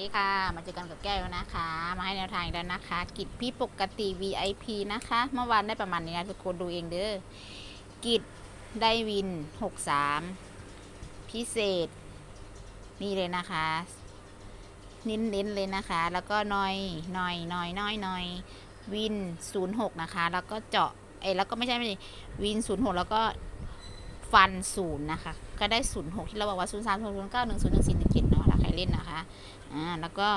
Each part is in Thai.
ดีค่ะ มาเจอกันกับแก้วนะคะ มาให้แนวทางอีกแล้วนะคะ กิจพี่ปกติ VIP นะคะ เมื่อวานได้ประมาณนี้นะทุกคนดูเองเด้อ กิจได้วิน 63 พิเศษ นี่เลยนะคะ เน้นๆเลยนะคะ แล้วก็นอยนอยนอยน้อยนอยวิน 06 นะคะ แล้วก็เจาะเอ้แล้วก็ไม่ใช่ไม่ใช่วิน 06 แล้วก็ฟันศูนย์นะคะ ก็ได้ 06 ที่เราบอกว่า 0 3 0 9 1 0 1 4 1 7เนาะ เล่นนะคะอ่าแล้วก็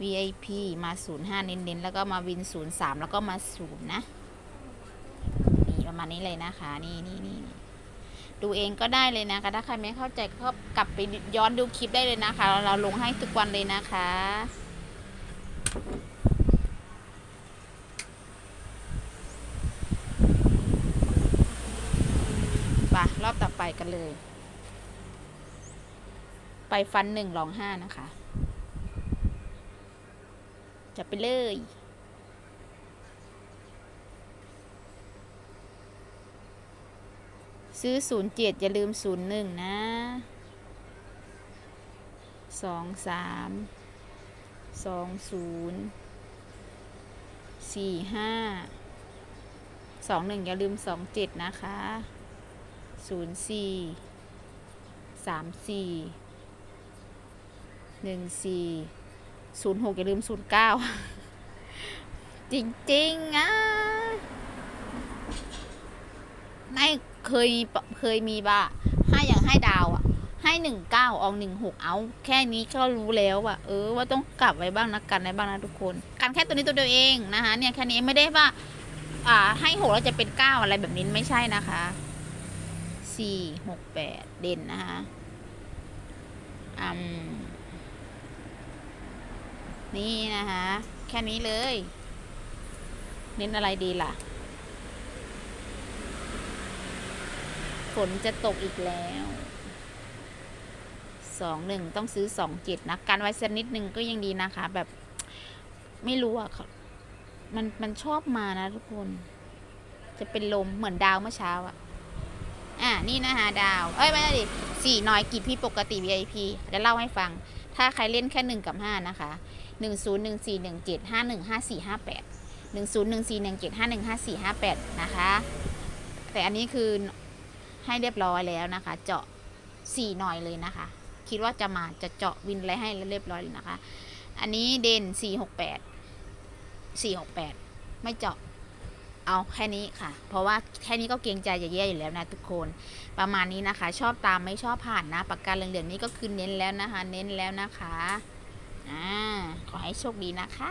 VIP มา 05 เน้นๆ แล้วก็มาวิน 03 แล้วก็มา 0 นะ นี่ประมาณนี้เลยนะคะ นี่นี่นี่ดูเองก็ได้เลยนะคะ ถ้าใครไม่เข้าใจก็กลับไปย้อนดูคลิปได้เลยนะคะ เราลงให้ทุกวันเลยนะคะไปรอบต่อไปกันเลย ไปฟันหนึ่งลองห้านะคะ จะไปเลย ซื้อศูนย์เจ็ดอย่าลืมศูนย์หนึ่งนะสองสามสองศูนย์สี่ห้าสองหนึ่งอย่าลืมสองเจ็ดนะคะศูนย์สี่สามสี่ หนึ่งสี่ศูนย์หกอย่าลืมศูนย์เก้าจริงๆอะไม่เคยมีเคยมีบ้าให้อย่างให้ดาวอะ ให้หนึ่งเก้าออกหนึ่งหกเอา แค่นี้ก็รู้แล้วอะเออว่าต้องกลับไว้บ้างนะกันไว้บ้างนะทุกคนกันแค่ตัวนี้ตัวเดียวเองนะคะเนี่ยแค่นี้ไม่ได้ว่า อ่า ให้หกแล้วจะเป็นเก้าอะไรแบบนี้ไม่ใช่นะคะสี่หกแปดเด่นนะคะอืม นี่นะคะแค่นี้เลย เน้นอะไรดีล่ะ ฝนจะตกอีกแล้วสองหนึ่งต้องซื้อสองเจ็ดนะการไว้สักนิดนึงก็ยังดีนะคะ แบบไม่รู้อะเขามันมันชอบมานะทุกคน จะเป็นลมเหมือนดาวเมื่อเช้าอะอะนี่นะคะดาว เอ้ยไม่ใช่ดิสี่น้อยกิจพี่ปกติ VIP จะเล่าให้ฟัง ถ้าใครเล่นแค่หนึ่งกับห้านะคะ หนึ่งศูนย์หนึ่งสี่หนึ่งเจ็ดห้าหนึ่งห้าสี่ห้าแปดหนึ่งศูนย์หนึ่งสี่หนึ่งเจ็ดห้าหนึ่งห้าสี่ห้าแปดนะคะ แต่อันนี้คือให้เรียบร้อยแล้วนะคะ เจาะสี่หน่อยเลยนะคะ คิดว่าจะมาจะเจาะวินอะไรให้เรียบร้อยเลยนะคะ อันนี้เด่นสี่หกแปดสี่หกแปดไม่เจาะเอาแค่นี้ค่ะ เพราะว่าแค่นี้ก็เกรงใจจะแย่อยู่แล้วนะทุกคน ประมาณนี้นะคะ ชอบตามไม่ชอบผ่านนะ ปากกาเหลืองๆนี้ก็คือเน้นแล้วนะคะ เน้นแล้วนะคะ อ่าขอให้โชคดีนะคะ